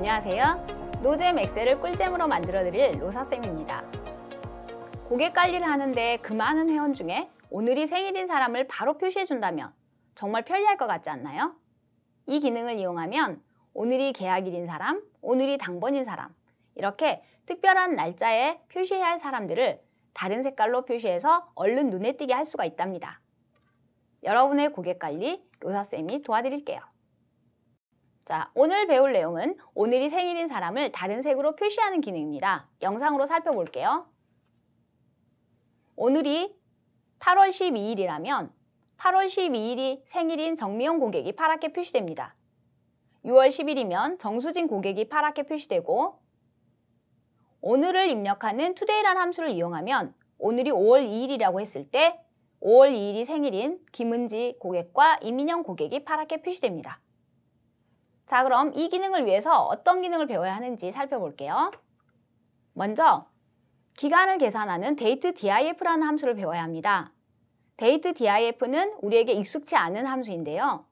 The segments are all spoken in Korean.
안녕하세요. 노잼 엑셀을 꿀잼으로 만들어드릴 로사쌤입니다. 고객 관리를 하는데 그 많은 회원 중에 오늘이 생일인 사람을 바로 표시해준다면 정말 편리할 것 같지 않나요? 이 기능을 이용하면 오늘이 계약일인 사람, 오늘이 당번인 사람 이렇게 특별한 날짜에 표시해야 할 사람들을 다른 색깔로 표시해서 얼른 눈에 띄게 할 수가 있답니다. 여러분의 고객 관리 로사쌤이 도와드릴게요. 자, 오늘 배울 내용은 오늘이 생일인 사람을 다른 색으로 표시하는 기능입니다. 영상으로 살펴볼게요. 오늘이 8월 12일이라면 8월 12일이 생일인 정미영 고객이 파랗게 표시됩니다. 6월 10일이면 정수진 고객이 파랗게 표시되고 오늘을 입력하는 today라는 함수를 이용하면 오늘이 5월 2일이라고 했을 때 5월 2일이 생일인 김은지 고객과 이민영 고객이 파랗게 표시됩니다. 자 그럼 이 기능을 위해서 어떤 기능을 배워야 하는지 살펴볼게요. 먼저 기간을 계산하는 date diff라는 함수를 배워야 합니다. date diff는 우리에게 익숙치 않은 함수인데요.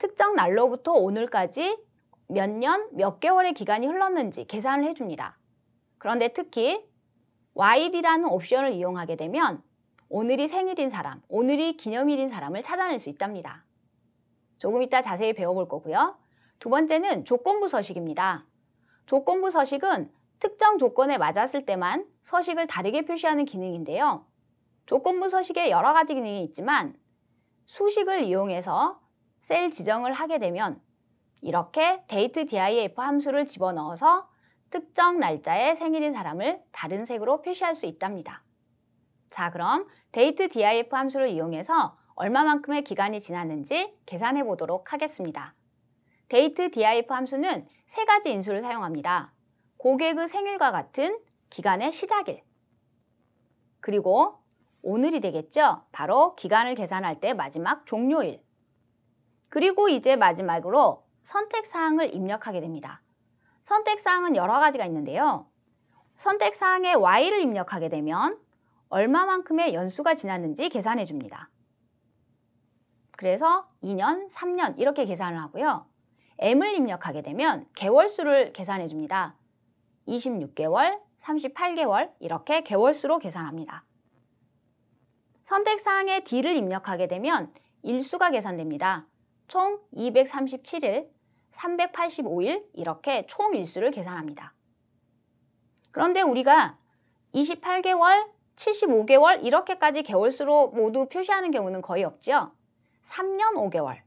특정 날로부터 오늘까지 몇 년, 몇 개월의 기간이 흘렀는지 계산을 해줍니다. 그런데 특히 YD라는 옵션을 이용하게 되면 오늘이 생일인 사람, 오늘이 기념일인 사람을 찾아낼 수 있답니다. 조금 이따 자세히 배워볼 거고요. 두 번째는 조건부 서식입니다. 조건부 서식은 특정 조건에 맞았을 때만 서식을 다르게 표시하는 기능인데요. 조건부 서식에 여러 가지 기능이 있지만 수식을 이용해서 셀 지정을 하게 되면 이렇게 date diff 함수를 집어넣어서 특정 날짜의 생일인 사람을 다른 색으로 표시할 수 있답니다. 자 그럼 date diff 함수를 이용해서 얼마만큼의 기간이 지났는지 계산해 보도록 하겠습니다. date diff 함수는 세 가지 인수를 사용합니다. 고객의 생일과 같은 기간의 시작일 그리고 오늘이 되겠죠? 바로 기간을 계산할 때 마지막 종료일 그리고 이제 마지막으로 선택사항을 입력하게 됩니다. 선택사항은 여러 가지가 있는데요. 선택사항에 Y를 입력하게 되면 얼마만큼의 연수가 지났는지 계산해 줍니다. 그래서 2년, 3년 이렇게 계산을 하고요. M을 입력하게 되면 개월수를 계산해 줍니다. 26개월, 38개월 이렇게 개월수로 계산합니다. 선택사항에 D를 입력하게 되면 일수가 계산됩니다. 총 237일, 385일 이렇게 총 일수를 계산합니다. 그런데 우리가 28개월, 75개월 이렇게까지 개월수로 모두 표시하는 경우는 거의 없죠. 3년 5개월,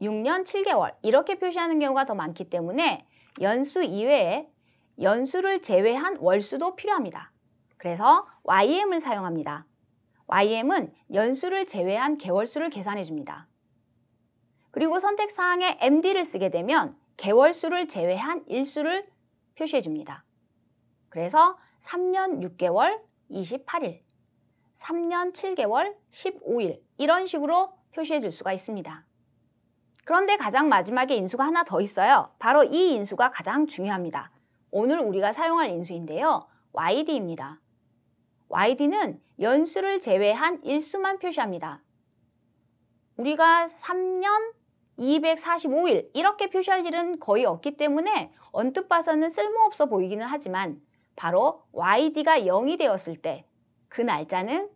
6년 7개월 이렇게 표시하는 경우가 더 많기 때문에 연수 이외에 연수를 제외한 월수도 필요합니다. 그래서 YM을 사용합니다. YM은 연수를 제외한 개월수를 계산해 줍니다. 그리고 선택사항에 MD를 쓰게 되면 개월수를 제외한 일수를 표시해 줍니다. 그래서 3년 6개월 28일, 3년 7개월 15일 이런 식으로 표시해 줄 수가 있습니다. 그런데 가장 마지막에 인수가 하나 더 있어요. 바로 이 인수가 가장 중요합니다. 오늘 우리가 사용할 인수인데요. YD입니다. YD는 연수를 제외한 일수만 표시합니다. 우리가 3년 245일 이렇게 표시할 일은 거의 없기 때문에 언뜻 봐서는 쓸모없어 보이기는 하지만 바로 YD가 0이 되었을 때 그 날짜는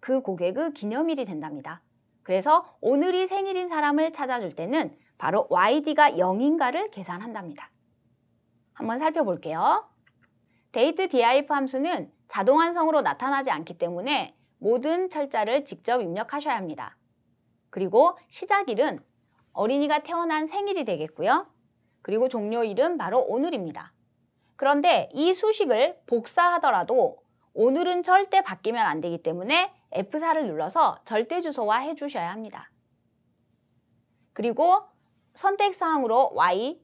그 고객의 기념일이 된답니다. 그래서 오늘이 생일인 사람을 찾아줄 때는 바로 YD가 0인가를 계산한답니다. 한번 살펴볼게요. 데이트 diff 함수는 자동완성으로 나타나지 않기 때문에 모든 철자를 직접 입력하셔야 합니다. 그리고 시작일은 어린이가 태어난 생일이 되겠고요. 그리고 종료일은 바로 오늘입니다. 그런데 이 수식을 복사하더라도 오늘은 절대 바뀌면 안 되기 때문에 F4를 눌러서 절대 주소화 해주셔야 합니다. 그리고 선택사항으로 Y,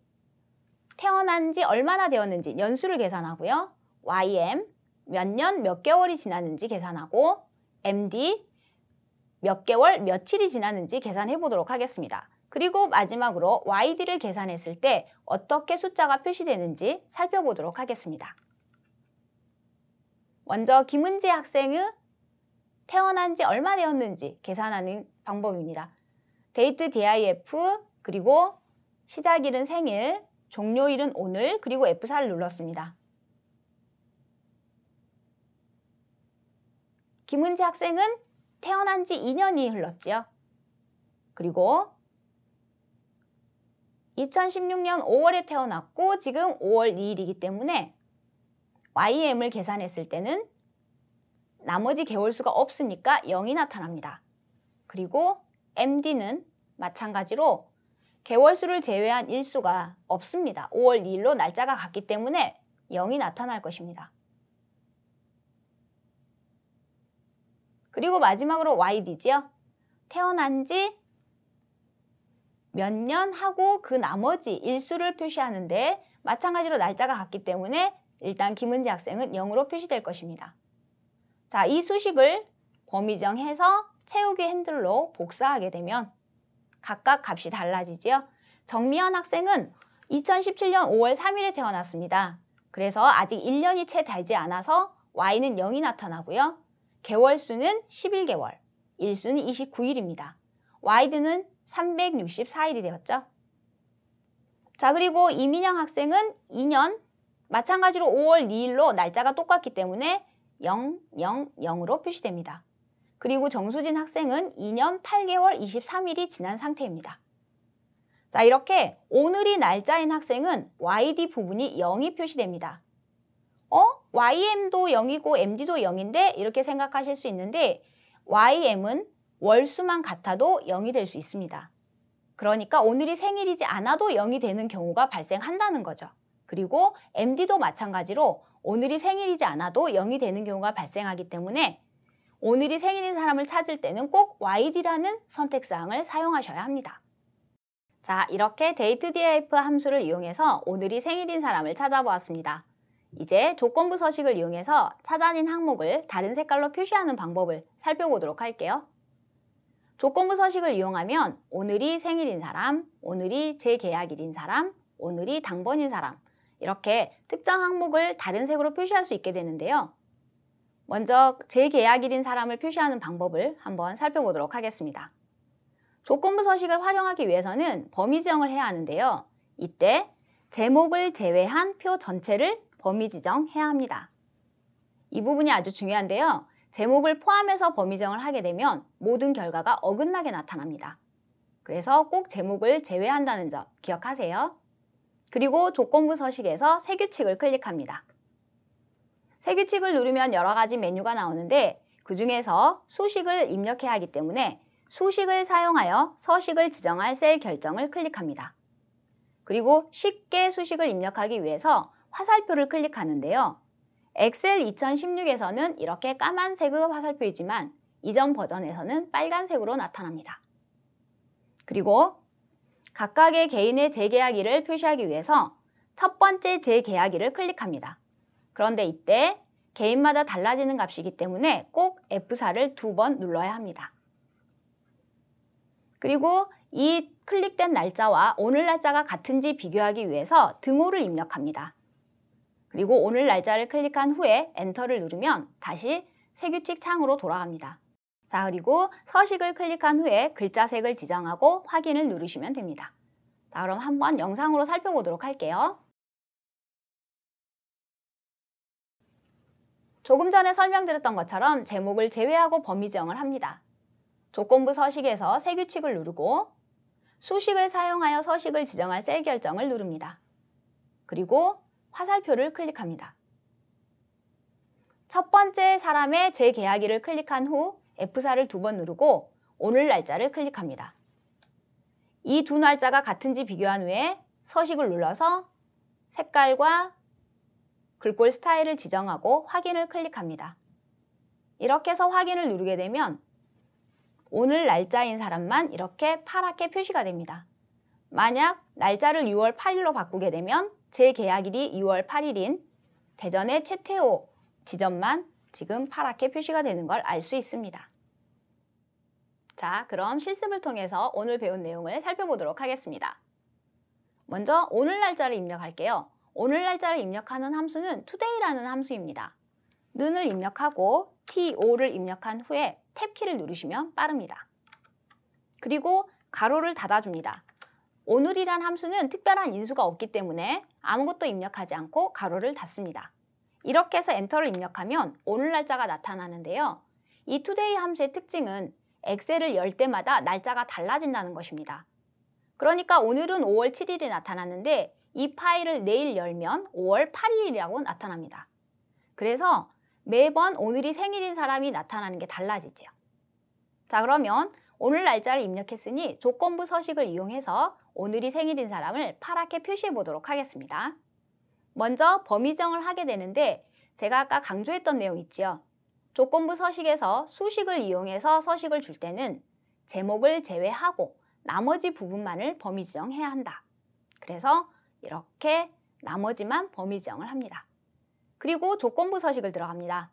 태어난 지 얼마나 되었는지 연수를 계산하고요. YM, 몇 년, 몇 개월이 지났는지 계산하고 MD, 몇 개월, 며칠이 지났는지 계산해 보도록 하겠습니다. 그리고 마지막으로 YD를 계산했을 때 어떻게 숫자가 표시되는지 살펴보도록 하겠습니다. 먼저 김은지 학생의 태어난 지 얼마 되었는지 계산하는 방법입니다. 데이트 DIF 그리고 시작일은 생일, 종료일은 오늘 그리고 F4를 눌렀습니다. 김은지 학생은 태어난 지 2년이 흘렀지요. 그리고 2016년 5월에 태어났고 지금 5월 2일이기 때문에 YM을 계산했을 때는 나머지 개월수가 없으니까 0이 나타납니다. 그리고 MD는 마찬가지로 개월수를 제외한 일수가 없습니다. 5월 2일로 날짜가 같기 때문에 0이 나타날 것입니다. 그리고 마지막으로 YD지요. 태어난 지 몇 년 하고 그 나머지 일수를 표시하는데 마찬가지로 날짜가 같기 때문에 일단 김은지 학생은 0으로 표시될 것입니다. 자, 이 수식을 범위 정해서 채우기 핸들로 복사하게 되면 각각 값이 달라지지요. 정미연 학생은 2017년 5월 3일에 태어났습니다. 그래서 아직 1년이 채 되지 않아서 Y는 0이 나타나고요. 개월 수는 11개월, 일수는 29일입니다. Y드는 364일이 되었죠. 자, 그리고 이민영 학생은 2년, 마찬가지로 5월 2일로 날짜가 똑같기 때문에 0, 0, 0으로 표시됩니다. 그리고 정수진 학생은 2년 8개월 23일이 지난 상태입니다. 자, 이렇게 오늘이 날짜인 학생은 YD 부분이 0이 표시됩니다. 어? YM도 0이고 MD도 0인데 이렇게 생각하실 수 있는데 YM은 월수만 같아도 0이 될 수 있습니다. 그러니까 오늘이 생일이지 않아도 0이 되는 경우가 발생한다는 거죠. 그리고 MD도 마찬가지로 오늘이 생일이지 않아도 0이 되는 경우가 발생하기 때문에 오늘이 생일인 사람을 찾을 때는 꼭 YD라는 선택사항을 사용하셔야 합니다. 자, 이렇게 datediff 함수를 이용해서 오늘이 생일인 사람을 찾아보았습니다. 이제 조건부 서식을 이용해서 찾아진 항목을 다른 색깔로 표시하는 방법을 살펴보도록 할게요. 조건부 서식을 이용하면 오늘이 생일인 사람, 오늘이 재계약일인 사람, 오늘이 당번인 사람 이렇게 특정 항목을 다른 색으로 표시할 수 있게 되는데요. 먼저 재계약일인 사람을 표시하는 방법을 한번 살펴보도록 하겠습니다. 조건부 서식을 활용하기 위해서는 범위 지정을 해야 하는데요. 이때 제목을 제외한 표 전체를 범위 지정해야 합니다. 이 부분이 아주 중요한데요. 제목을 포함해서 범위 지정을 하게 되면 모든 결과가 어긋나게 나타납니다. 그래서 꼭 제목을 제외한다는 점 기억하세요. 그리고 조건부 서식에서 새 규칙을 클릭합니다. 새 규칙을 누르면 여러 가지 메뉴가 나오는데 그 중에서 수식을 입력해야 하기 때문에 수식을 사용하여 서식을 지정할 셀 결정을 클릭합니다. 그리고 쉽게 수식을 입력하기 위해서 화살표를 클릭하는데요. 엑셀 2016에서는 이렇게 까만색의 화살표이지만 이전 버전에서는 빨간색으로 나타납니다. 그리고 각각의 개인의 재계약일을 표시하기 위해서 첫 번째 재계약일을 클릭합니다. 그런데 이때 개인마다 달라지는 값이기 때문에 꼭 F4를 두 번 눌러야 합니다. 그리고 이 클릭된 날짜와 오늘 날짜가 같은지 비교하기 위해서 등호를 입력합니다. 그리고 오늘 날짜를 클릭한 후에 엔터를 누르면 다시 세규칙 창으로 돌아갑니다. 자, 그리고 서식을 클릭한 후에 글자색을 지정하고 확인을 누르시면 됩니다. 자, 그럼 한번 영상으로 살펴보도록 할게요. 조금 전에 설명드렸던 것처럼 제목을 제외하고 범위 지정을 합니다. 조건부 서식에서 새 규칙을 누르고 수식을 사용하여 서식을 지정할 셀 결정을 누릅니다. 그리고 화살표를 클릭합니다. 첫 번째 사람의 재계약일을 클릭한 후 F4를 두 번 누르고 오늘 날짜를 클릭합니다. 이 두 날짜가 같은지 비교한 후에 서식을 눌러서 색깔과 글꼴 스타일을 지정하고 확인을 클릭합니다. 이렇게 해서 확인을 누르게 되면 오늘 날짜인 사람만 이렇게 파랗게 표시가 됩니다. 만약 날짜를 6월 8일로 바꾸게 되면 제 계약일이 6월 8일인 대전의 최태호 지점만 지금 파랗게 표시가 되는 걸 알 수 있습니다. 자, 그럼 실습을 통해서 오늘 배운 내용을 살펴보도록 하겠습니다. 먼저 오늘 날짜를 입력할게요. 오늘 날짜를 입력하는 함수는 today라는 함수입니다. 는을 입력하고 to를 입력한 후에 탭키를 누르시면 빠릅니다. 그리고 가로를 닫아줍니다. 오늘이란 함수는 특별한 인수가 없기 때문에 아무것도 입력하지 않고 가로를 닫습니다. 이렇게 해서 엔터를 입력하면 오늘 날짜가 나타나는데요. 이 투데이 함수의 특징은 엑셀을 열 때마다 날짜가 달라진다는 것입니다. 그러니까 오늘은 5월 7일이 나타났는데 이 파일을 내일 열면 5월 8일이라고 나타납니다. 그래서 매번 오늘이 생일인 사람이 나타나는 게 달라지죠. 자 그러면 오늘 날짜를 입력했으니 조건부 서식을 이용해서 오늘이 생일인 사람을 파랗게 표시해 보도록 하겠습니다. 먼저 범위 정을 하게 되는데 제가 아까 강조했던 내용 있죠. 조건부 서식에서 수식을 이용해서 서식을 줄 때는 제목을 제외하고 나머지 부분만을 범위 지정해야 한다. 그래서 이렇게 나머지만 범위 지정을 합니다. 그리고 조건부 서식을 들어갑니다.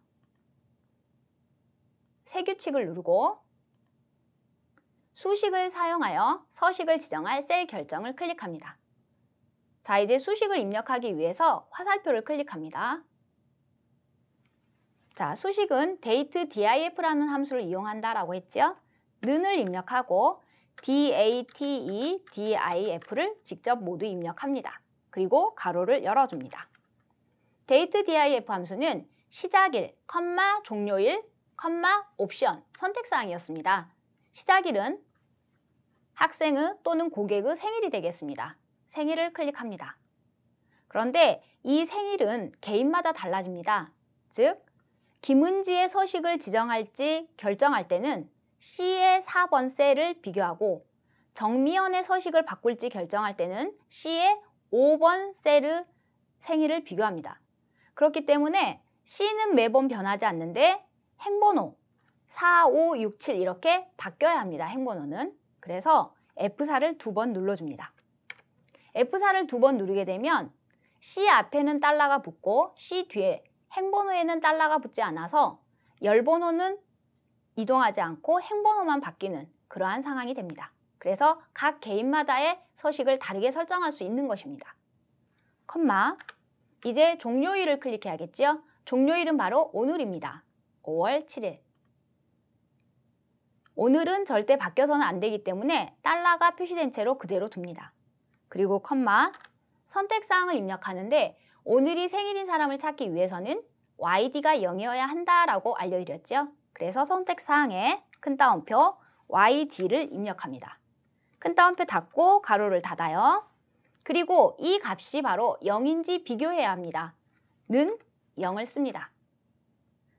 새 규칙을 누르고 수식을 사용하여 서식을 지정할 셀 결정을 클릭합니다. 자, 이제 수식을 입력하기 위해서 화살표를 클릭합니다. 자, 수식은 date diff라는 함수를 이용한다라고 했죠. 는을 입력하고 date diff를 직접 모두 입력합니다. 그리고 가로를 열어줍니다. date diff 함수는 시작일, 컴마, 종료일, 컴마, 옵션, 선택사항이었습니다. 시작일은 학생의 또는 고객의 생일이 되겠습니다. 생일을 클릭합니다. 그런데 이 생일은 개인마다 달라집니다. 즉, 김은지의 서식을 지정할지 결정할 때는 C의 4번 셀을 비교하고 정미연의 서식을 바꿀지 결정할 때는 C의 5번 셀의 생일을 비교합니다. 그렇기 때문에 C는 매번 변하지 않는데 행번호 4, 5, 6, 7 이렇게 바뀌어야 합니다. 행번호는. 그래서 F4를 두 번 눌러줍니다. F4를 두 번 누르게 되면 C 앞에는 달러가 붙고 C 뒤에 행번호에는 달러가 붙지 않아서 열번호는 이동하지 않고 행번호만 바뀌는 그러한 상황이 됩니다. 그래서 각 개인마다의 서식을 다르게 설정할 수 있는 것입니다. 컴마 이제 종료일을 클릭해야겠죠? 종료일은 바로 오늘입니다. 5월 7일 오늘은 절대 바뀌어서는 안 되기 때문에 달러가 표시된 채로 그대로 둡니다. 그리고 컴마 선택사항을 입력하는데 오늘이 생일인 사람을 찾기 위해서는 YD가 0이어야 한다라고 알려드렸죠. 그래서 선택사항에 큰 따옴표 YD를 입력합니다. 큰 따옴표 닫고 가로를 닫아요. 그리고 이 값이 바로 0인지 비교해야 합니다. 는 0을 씁니다.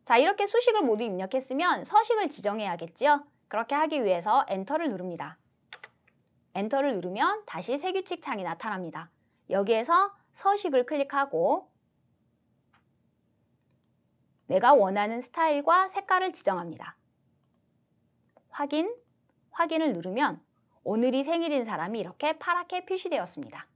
자 이렇게 수식을 모두 입력했으면 서식을 지정해야겠죠. 그렇게 하기 위해서 엔터를 누릅니다. 엔터를 누르면 다시 새 규칙 창이 나타납니다. 여기에서 서식을 클릭하고 내가 원하는 스타일과 색깔을 지정합니다. 확인, 확인을 누르면 오늘이 생일인 사람이 이렇게 파랗게 표시되었습니다.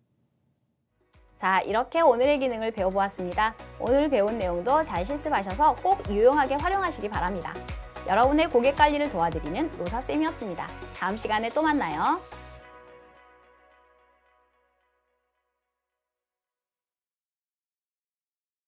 자, 이렇게 오늘의 기능을 배워보았습니다. 오늘 배운 내용도 잘 실습하셔서 꼭 유용하게 활용하시기 바랍니다. 여러분의 고객 관리를 도와드리는 로사쌤이었습니다. 다음 시간에 또 만나요.